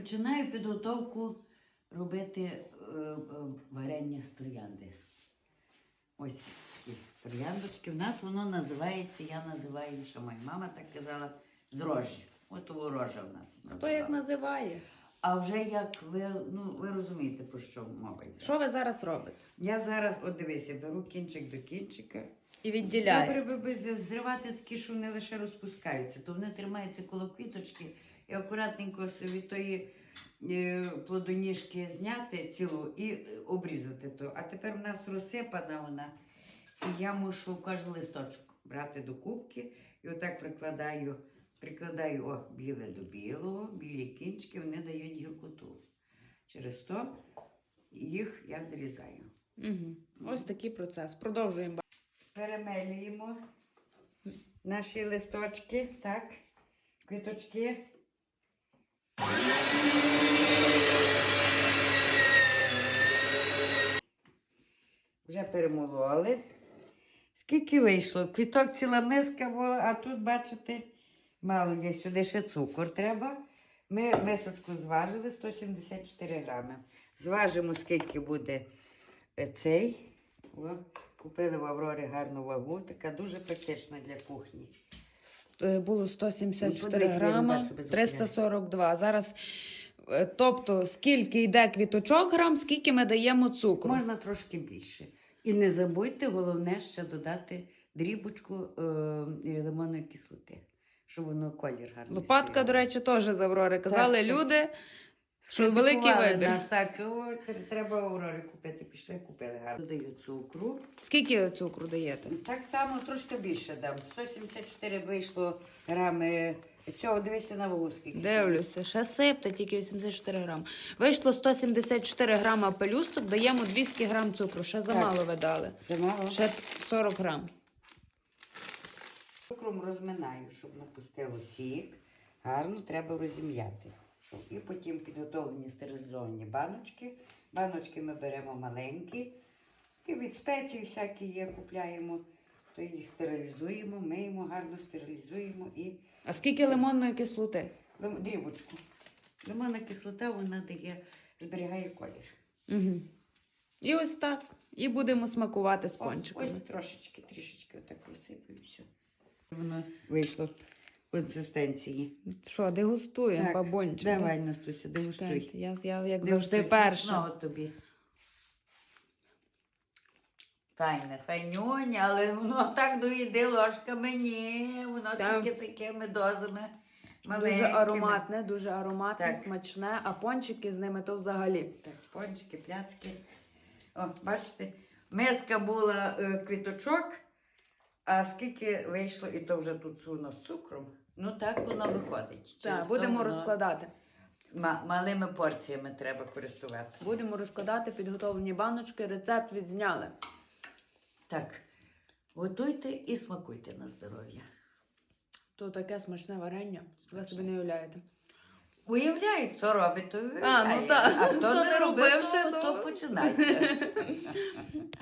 Починаю підготовку робити е, варення з троянди. Ось такі трояндочки. В нас воно називається, я називаю, що моя мама так казала, дрожжі. От того рожа в нас. Хто як називає? А вже як ви, ну, ви розумієте, про що мова йде. Що ви зараз робите? Я зараз, от дивися, беру кінчик до кінчика. І відділяє. Добре би без- зривати такі, що вони лише розпускаються, то вони тримаються коло квіточки і акуратненько собі тої е, плодоніжки зняти цілу і обрізати то. А тепер в нас розсипана вона, і я мушу кожен листочок брати до кубки і отак прикладаю, прикладаю о, біле до білого, білі кінчики, вони дають гіркоту. Через то їх я зрізаю. Угу. Ось такий процес. Продовжуємо. Перемелюємо наші листочки, так, квіточки. Вже перемололи. Скільки вийшло? Квіток ціла миска була, а тут, бачите, мало є сюди ще цукор треба. Ми мисочку зважили 174 грами. Зважимо, скільки буде е, цей. О, купили в Аврорі гарну вагу, така дуже практична для кухні. Е, Було Ну, 174 подивись, я не грама, 342. Зараз, е, тобто, скільки йде квіточок грам, скільки ми даємо цукру. Можна трошки більше. І не забудьте, головне ще додати дрібочку е, лимонної кислоти, щоб воно колір гарний. Лопатка, стояв. до речі, теж з Аврори. Казали Так, так. люди, що великий вибір. Нас, так, о, треба в Аврорі купити. Пішли, купили гарно. Додаю цукру. Скільки цукру даєте? Так само трошки більше дам. 174 вийшло грами. Цього дивися на вагу скільки. Дивлюся, ще сипте, тільки 84 грам. Вийшло 174 грама пелюсток, даємо 200 грам цукру. Ще замало ви дали. Замало. Ще 40 грам. Цукром розминаю, щоб напустило сік. Гарно треба розім'яти. І потім підготовлені стерилізовані баночки. Баночки ми беремо маленькі. І від спецій всякі є, купляємо. То їх стерилізуємо, миємо, гарно стерилізуємо і А скільки лимонної кислоти? дрібочку. Лимонна кислота вона дає, зберігає колір. Угу. І ось так. І будемо смакувати з пончиками. Ось трошечки, трішечки отак. Воно вийшло в консистенції. Що, дегустуємо бабончик? да? Давай, Настуся, дегустуй. Чекайте, Я, я як Дегустуй, завжди перша. смачного тобі. Файне, файнюня, але воно так доїде ложками, ні, воно Так. тільки такими дозами Дуже ароматне, дуже ароматне, Так. смачне, а пончики з ними то взагалі. Так, пончики, пляцки. О, бачите, миска була е, квіточок, а скільки вийшло, і то вже тут воно з цукром. Ну так воно виходить. Так, будемо воно розкладати. ма- малими порціями треба користуватися. Будемо розкладати підготовлені баночки, рецепт відзняли. Так, готуйте і смакуйте на здоров'я. То таке смачне варення. Ви собі не уявляєте. Уявляють, хто робить, то А, ну уявляє. так. а хто Хто не не робив, робив то- то починайте.